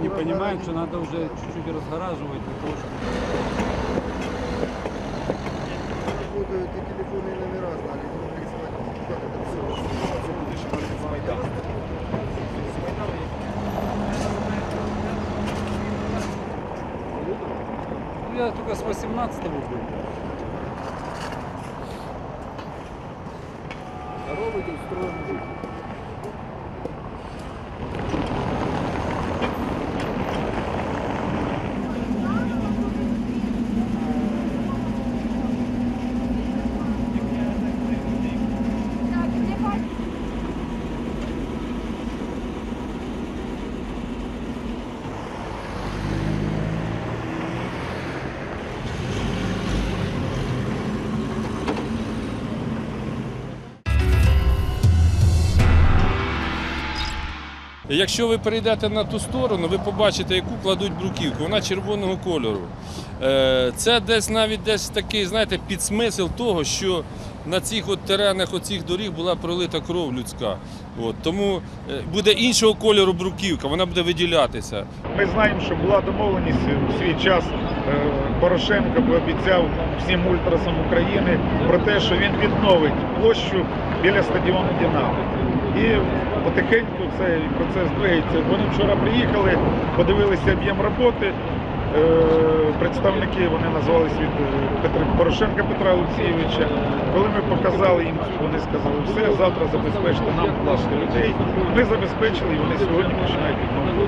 не понимаем, что надо уже чуть-чуть разгораживать для того, чтобы... Будут и телефонные номера знали, ну, Я только с 18-го был. Здоровый, ты устроен жить. Якщо ви перейдете на ту сторону, ви побачите, яку кладуть бруківку. Вона червоного кольору. Е, Це десь навіть десь такий, знаєте, підсмисл того, що на цих от теренах оцих доріг була пролита кров людська. От, тому е, буде іншого кольору бруківка, вона буде виділятися. Ми знаємо, що була домовленість у свій час. е, Порошенко пообіцяв всім ультрасам України про те, що він відновить площу біля стадіону Дінамо. І потихеньку цей процес двигається. Вони вчора приїхали, подивилися об'єм роботи. Е, Представники вони назвались від е, Петра Порошенка Петра Олексійовича. Коли ми показали їм, вони сказали, все, завтра забезпечте нам, ласка, людей. Ми забезпечили і вони сьогодні починають відновлювати.